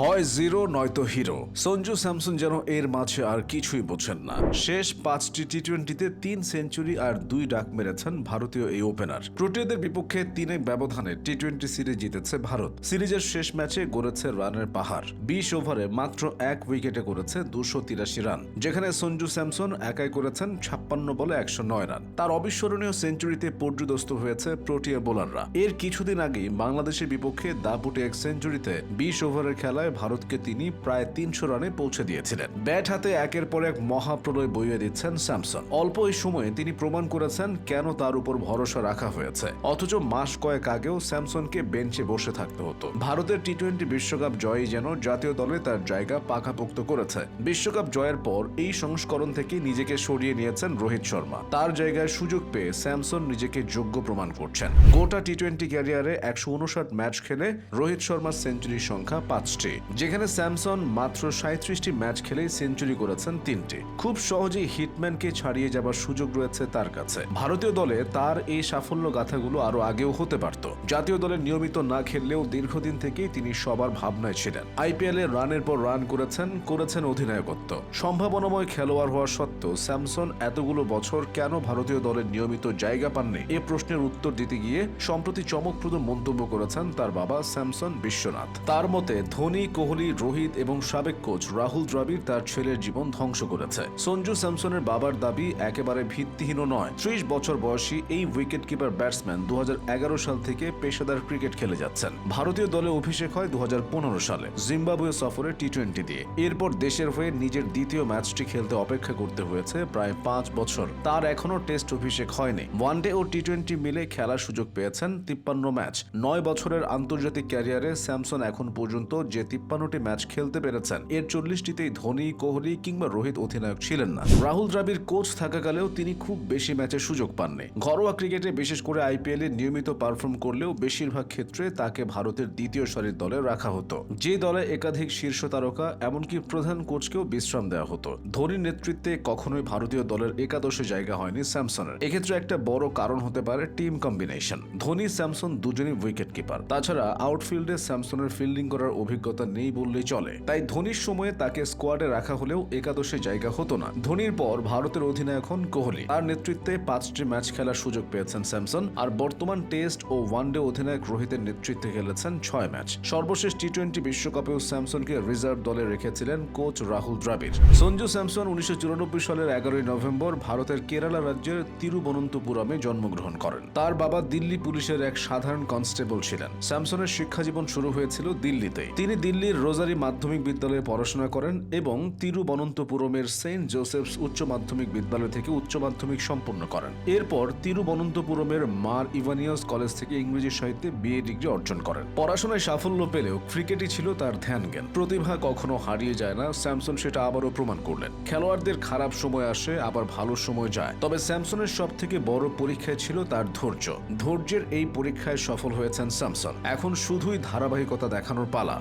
হয় জিরো, নয়তো hero. Sanju Samson যেন এর মাঝে আর কিছুই বোঝেন না। শেষ পাঁচটি টি টোয়েন্টিতে তিন সেঞ্চুরি আর দুই ডাক মেরেছেন ভারতীয় এই ওপেনার। প্রোটিয়াদের বিপক্ষে তিন ব্যবধানে টি টোয়েন্টি সিরিজ জিতেছে ভারত। সিরিজের শেষ ম্যাচে গড়েছে রানের পাহাড়। বিশ ওভারে মাত্র এক উইকেটে করেছে দুশো তিরাশি রান, যেখানে সঞ্জু স্যামসন একাই করেছেন ছাপ্পান্ন বলে একশো নয় রান। তার অবিস্মরণীয় সেঞ্চুরিতে পর্যদস্ত হয়েছে প্রোটিয়া বোলাররা। এর কিছুদিন আগেই বাংলাদেশের বিপক্ষে দাপুটে এক সেঞ্চুরিতে বিশ ওভারের খেলায় ভারতকে তিনি প্রায় তিনশো রানে পৌঁছে দিয়েছিলেন। ব্যাট হাতে একের পর এক মহাপ্রলয় বইয়ে দিচ্ছেন স্যামসন। অল্প এই সময়ে তিনি প্রমাণ করেছেন কেন তার উপর ভরসা রাখা হয়েছে। অথচ মাস কয়েক আগেও স্যামসনকে বেঞ্চে বসে থাকতে হতো। ভারতের টি টোয়েন্টি বিশ্বকাপ জয়ই যেন জাতীয় দলে তার জায়গা পাকাপোক্ত করেছে। বিশ্বকাপ জয়ের পর এই সংস্করণ থেকে নিজেকে সরিয়ে নিয়েছেন রোহিত শর্মা। তার জায়গায় সুযোগ পেয়ে স্যামসন নিজেকে যোগ্য প্রমাণ করছেন। গোটা টি টোয়েন্টি ক্যারিয়ারে একশো উনষাট ম্যাচ খেলে রোহিত শর্মার সেঞ্চুরির সংখ্যা পাঁচটি। যেখানে স্যামসন মাত্র সাঁত্রিশটি ম্যাচ খেলেই সেঞ্চুরি করেছেন তিনটি। খুব সহজেই হিটম্যানকে ছাড়িয়ে যাবার সুযোগ রয়েছে তার কাছে। ভারতীয় দলে তার এই সাফল্য গাথাগুলো আরও আগেও হতে পারত। জাতীয় দলে নিয়মিত না খেললেও দীর্ঘদিন থেকেই তিনি সবার ভাবনায় ছিলেন। আইপিএলে রানের পর রান করেছেন করেছেন অধিনায়কত্ব। সম্ভাবনাময় খেলোয়াড় হওয়া সত্ত্বেও স্যামসন এতগুলো বছর কেন ভারতীয় দলের নিয়মিত জায়গা পাননি, এ প্রশ্নের উত্তর দিতে গিয়ে সম্প্রতি চমকপ্রদ মন্তব্য করেছেন তার বাবা স্যামসন বিশ্বনাথ। তার মতে, ধোনি কোহলি, রোহিত এবং সাবেক কোচ রাহুল দ্রাবিড় তার ছেলের জীবন ধ্বংস করেছে। সঞ্জু স্যামসনের বাবার দাবি একেবারে ভিত্তিহীন নয়। ত্রিশ বছর বয়সী এই উইকেট কিপার ব্যাটসম্যান দু সাল থেকে পেশাদার ক্রিকেট খেলে যাচ্ছেন। ভারতীয় দলে অভিষেক হয় দু সালে, জিম্বাবুয়ে সফরে টি টোয়েন্টি দিয়ে। এরপর দেশের হয়ে নিজের দ্বিতীয় ম্যাচটি খেলতে অপেক্ষা করতে হয়েছে প্রায় পাঁচ বছর। তার এখনও টেস্ট অভিষেক হয়নি। ওয়ানডে ও টি টোয়েন্টি মিলে খেলার সুযোগ পেয়েছেন তিপ্পান্ন ম্যাচ। নয় বছরের আন্তর্জাতিক ক্যারিয়ারে স্যামসন এখন পর্যন্ত যে তিপ্পান্নটি ম্যাচ খেলতে পেরেছেন। এর চল্লিশটিতেই ধোনি, কোহলি কিংবা রোহিত অধিনায়ক ছিলেন না। রাহুল দ্রাবিড় কোচ থাকাকালেও তিনি খুব বেশি ম্যাচের সুযোগ পাননি। ঘরোয়া ক্রিকেটে বিশেষ করে আইপিএল নিয়মিত পারফর্ম করলেও বেশিরভাগ ক্ষেত্রে তাকে ভারতের দ্বিতীয় সারির দলে রাখা হতো। যে দলে একাধিক শীর্ষ তারকা, এমনকি প্রধান কোচকেও বিশ্রাম দেওয়া হতো। ধোনির নেতৃত্বে কখনোই ভারতীয় দলের একাদশে জায়গা হয়নি স্যামসনের। এক্ষেত্রে একটা বড় কারণ হতে পারে টিম কম্বিনেশন। ধোনি স্যামসন দুজনই উইকেট কিপার তাছাড়া আউটফিল্ডে স্যামসনের ফিল্ডিং করার অভিজ্ঞতা নেই বললেই চলে। তাই ধোনির সময়ে তাকে স্কোয়াডে রাখা হলেও একাদশে জায়গা হতো না। ধোনির পর ভারতের অধিনায়ক হন কোহলি। তার নেতৃত্বে পাঁচটি ম্যাচ খেলার সুযোগ পেয়েছেন স্যামসন, আর বর্তমান টেস্ট ও ওয়ানডে অধিনায়ক রোহিতের নেতৃত্বে খেলেছেন ছয় ম্যাচ। সর্বশেষ টি টোয়েন্টি বিশ্বকাপেও স্যামসনকে রিজার্ভ দলে রেখেছিলেন কোচ রাহুল দ্রাবিড়। সঞ্জু স্যামসন উনিশশো চুরানব্বই সালের এগারোই নভেম্বর ভারতের কেরালা রাজ্যের তিরুবনন্তপুরমে জন্মগ্রহণ করেন। তার বাবা দিল্লি পুলিশের এক সাধারণ কনস্টেবল ছিলেন। স্যামসনের শিক্ষাজীবন শুরু হয়েছিল দিল্লিতে। তিনি দিল্লির রোজারি মাধ্যমিক বিদ্যালয়ে পড়াশোনা করেন এবং তিরুবনন্তপুরমের সেন্ট জোসেফস উচ্চ মাধ্যমিক বিদ্যালয় থেকে উচ্চ মাধ্যমিক সম্পন্ন করেন। এরপর তিরুবনন্তপুরমের মার ইভানিয়াস কলেজ থেকে ইংরেজি সাহিত্যে বিএ ডিগ্রি অর্জন করেন। পড়াশোনায় সাফল্য পেলেও ক্রিকেটই ছিল তার ধ্যান জ্ঞান। প্রতিভা কখনো হারিয়ে যায় না, স্যামসন সেটা আবারও প্রমাণ করলেন। খেলোয়াড়দের খারাপ সময় আসে, আবার ভালো সময় যায়। তবে স্যামসনের সব থেকে বড় পরীক্ষায় ছিল তার ধৈর্য। ধৈর্যের এই পরীক্ষায় সফল হয়েছেন স্যামসন। এখন শুধুই ধারাবাহিকতা দেখানোর পালা।